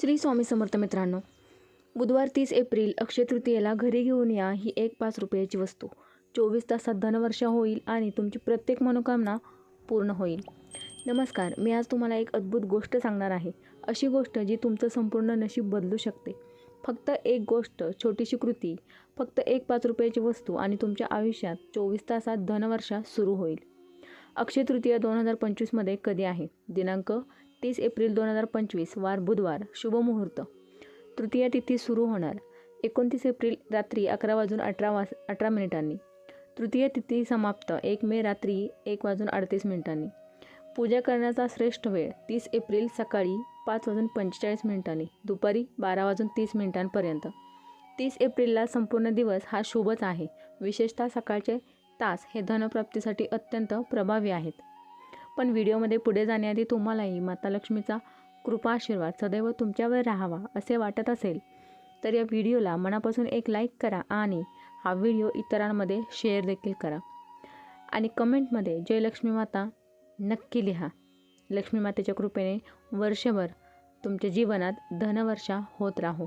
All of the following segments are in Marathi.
श्री स्वामी समर्थ मित्रांनो बुधवार तीस एप्रिल अक्षय तृतीयेला घरी घेऊन या ही एक पाच रुपयाची वस्तू. चोवीस तासात धनवर्षा होईल आणि तुमची प्रत्येक मनोकामना पूर्ण होईल. नमस्कार मी आज तुम्हाला एक अद्भुत गोष्ट सांगणार आहे. अशी गोष्ट जी तुमचं संपूर्ण नशीब बदलू शकते. फक्त एक गोष्ट छोटीशी कृती फक्त एक पाच रुपयाची वस्तू आणि तुमच्या आयुष्यात चोवीस तासात धनवर्षा सुरू होईल. अक्षय तृतीया दोन हजार पंचवीसमध्ये कधी आहे? दिनांक तीस एप्रिल दोन हजार पंचवीस वार बुधवार शुभमुहूर्त तृतीया तृतीय तिथी सुरू होणार. एकोणतीस एप्रिल रात्री अकरा वाजून अठरा वाज अठरा मिनिटांनी. तृतीय तिथी समाप्त. एक मे रात्री एक वाजून अडतीस मिनिटांनी. पूजा करण्याचा श्रेष्ठ वेळ. तीस एप्रिल सकाळी पाच वाजून पंचेचाळीस मिनिटांनी. दुपारी बारा वाजून तीस मिनिटांपर्यंत. तीस एप्रिलला संपूर्ण दिवस हा शुभच आहे. विशेषतः सकाळचे तास हे धनप्राप्तीसाठी अत्यंत प्रभावी आहेत. पण व्हिडिओमध्ये पुढे जाण्याआधी तुम्हालाही माता लक्ष्मीचा कृपा आशीर्वाद सदैव तुमच्यावर राहावा असे वाटत असेल. तर या व्हिडिओला मनापासून एक लाईक करा आणि हा व्हिडिओ इतरांमध्ये शेअर देखील करा. आणि कमेंटमध्ये जय लक्ष्मी माता नक्की लिहा. लक्ष्मी मातेच्या कृपेने वर्षभर तुमच्या जीवनात धनवर्षा होत राहो.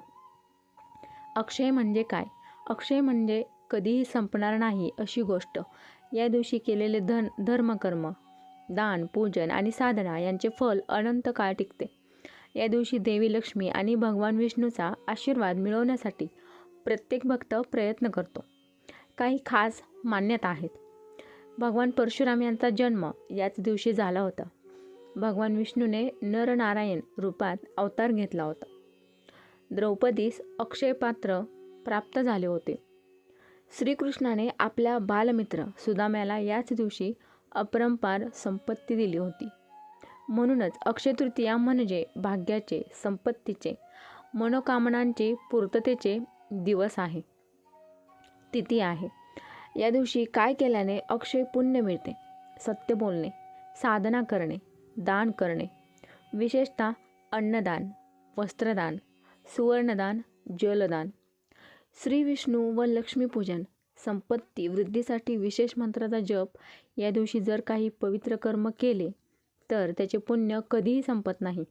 अक्षय म्हणजे काय? अक्षय म्हणजे कधीही संपणार नाही अशी गोष्ट. या दिवशी केलेले धन धर्मकर्म दान पूजन आणि साधना यांचे फल अनंत काळ टिकते. या दिवशी देवी लक्ष्मी आणि भगवान विष्णूचा आशीर्वाद मिळवण्यासाठी प्रत्येक भक्त प्रयत्न करतो. काही खास मान्यता आहेत. भगवान परशुराम यांचा जन्म याच दिवशी झाला होता. भगवान विष्णूने नरनारायण रूपात अवतार घेतला होता. द्रौपदीस अक्षय पात्र प्राप्त झाले होते. श्रीकृष्णाने आपल्या बालमित्र सुदाम्याला याच दिवशी अपरंपार संपत्ती दिली होती. म्हणूनच अक्षय तृतीया म्हणजे भाग्याचे संपत्तीचे मनोकामनांचे पूर्ततेचे दिवस आहे. तिथी आहे. या दिवशी काय केल्याने अक्षय पुण्य मिळते? सत्य बोलणे साधना करणे दान करणे. विशेषतः अन्नदान वस्त्रदान सुवर्णदान जलदान. श्री विष्णू व लक्ष्मीपूजन संपत्ती वृद्धीसाठी विशेष मंत्राचा जप या दिवशी जर काही पवित्र कर्म केले तर त्याचे पुण्य कधीही संपत नाही.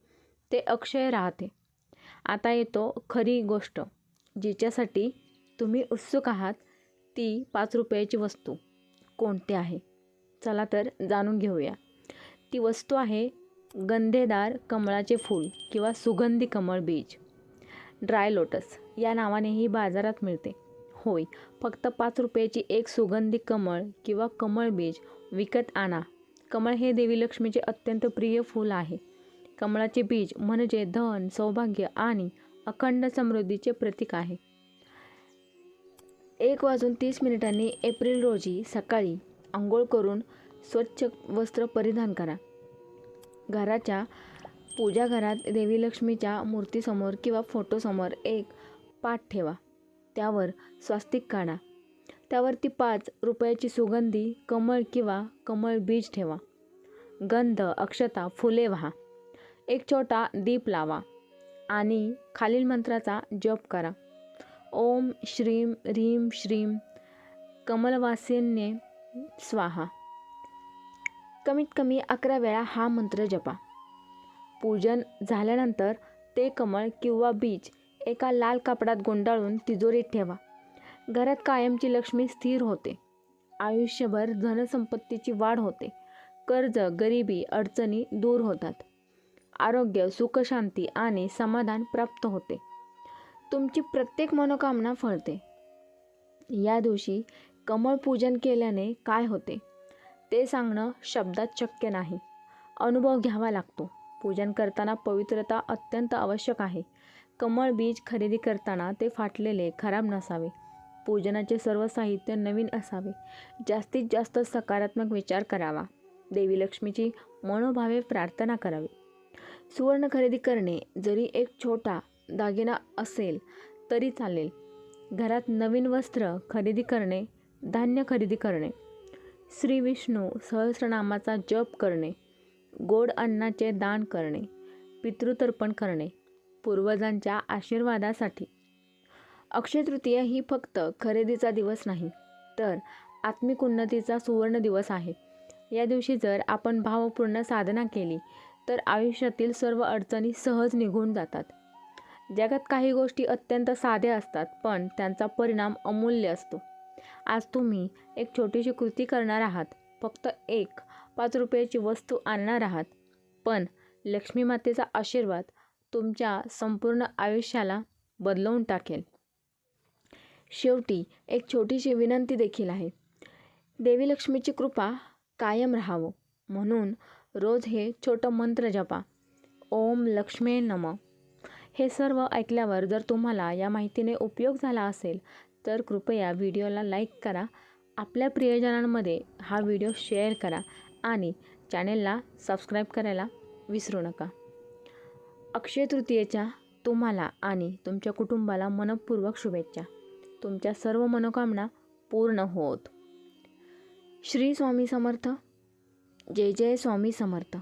ते अक्षय राहते. आता येतो खरी गोष्ट जिच्यासाठी तुम्ही उत्सुक आहात ती पाच रुपयाची वस्तू. कोणती आहे? चला तर जाणून घेऊया. ती वस्तू आहे गंधेदार कमळाचे फूल किंवा सुगंधी कमळ बीज. ड्राय लोटस या नावानेही बाजारात मिळते. होय. फक्त पाच रुपयाची एक सुगंधी कमळ किंवा कमळ बीज विकत आणा. कमळ हे देवी लक्ष्मीचे अत्यंत प्रिय फूल आहे. कमळाचे बीज म्हणजे धन सौभाग्य आणि अखंड समृद्धीचे प्रतीक आहे. एक वाजून तीस मिनिटांनी एप्रिल रोजी सकाळी आंघोळ करून स्वच्छ वस्त्र परिधान करा. घराच्या पूजा घरात देवी लक्ष्मीच्या मूर्तीसमोर किंवा फोटोसमोर एक पाठ ठेवा. त्यावर स्वास्तिक काढा. त्यावरती पाच रुपयाची सुगंधी कमळ किंवा कमळ बीज ठेवा. गंध अक्षता फुले व्हा. एक छोटा दीप लावा आणि खालील मंत्राचा जप करा. ओम श्रीम ह्रीम श्रीम कमलवासिन्ये स्वाहा. कमीत कमी अकरा वेळा हा मंत्र जपा. पूजन झाल्यानंतर ते कमळ किंवा बीज एका लाल कापडात गुंडाळून तिजोरीत ठेवा. घरात कायमची लक्ष्मी स्थिर होते. आयुष्यभर धनसंपत्तीची वाढ होते. कर्ज गरिबी अडचणी दूर होतात. आरोग्य सुखशांती आणि समाधान प्राप्त होते. तुमची प्रत्येक मनोकामना फळते. या दिवशी कमळ पूजन केल्याने काय होते? ते सांगणं शब्दात शक्य नाही. अनुभव घ्यावा लागतो. पूजन करताना पवित्रता अत्यंत आवश्यक आहे. कमळ बीज खरेदी करताना ते फाटलेले खराब नसावे. पूजनाचे सर्व साहित्य नवीन असावे. जास्तीत जास्त सकारात्मक विचार करावा. देवी लक्ष्मीची मनोभावे प्रार्थना करावी. सुवर्ण खरेदी करणे जरी एक छोटा दागिना असेल तरी चालेल. घरात नवीन वस्त्र खरेदी करणे धान्य खरेदी करणे श्री विष्णू सहस्रनामाचा जप करणे गोड अन्नाचे दान करणे पितृतर्पण करणे पूर्वजांच्या आशीर्वादासाठी. अक्षय तृतीया ही फक्त खरेदीचा दिवस नाही तर आत्मिक उन्नतीचा सुवर्ण दिवस आहे. या दिवशी जर आपण भावपूर्ण साधना केली तर आयुष्यातील सर्व अडचणी सहज निघून जातात. जगात काही गोष्टी अत्यंत साध्या असतात पण त्यांचा परिणाम अमूल्य असतो. आज तुम्ही एक छोटीशी कृती करणार आहात फक्त एक पाच रुपयाची वस्तू आणणार आहात. पण लक्ष्मी मातेचा आशीर्वाद तुमच्या संपूर्ण आयुष्याला बदलवून टाकेल. शेवटी एक छोटीशी विनंती देखील आहे. देवी लक्ष्मीची कृपा कायम राहावं. म्हणून रोज हे छोटं मंत्र जपा. ओम लक्ष्मे नम. हे सर्व ऐकल्यावर जर तुम्हाला या माहितीने उपयोग झाला असेल तर कृपया व्हिडिओला लाईक करा. आपल्या प्रियजनांमध्ये हा व्हिडिओ शेअर करा आणि चॅनेलला सबस्क्राईब करायला विसरू नका. अक्षय तृतीयेच्या तुम्हाला आणि तुमच्या कुटुंबाला मनपूर्वक शुभेच्छा. तुमच्या सर्व मनोकामना पूर्ण होत. श्री स्वामी समर्थ. जय जय स्वामी समर्थ.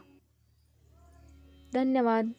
धन्यवाद.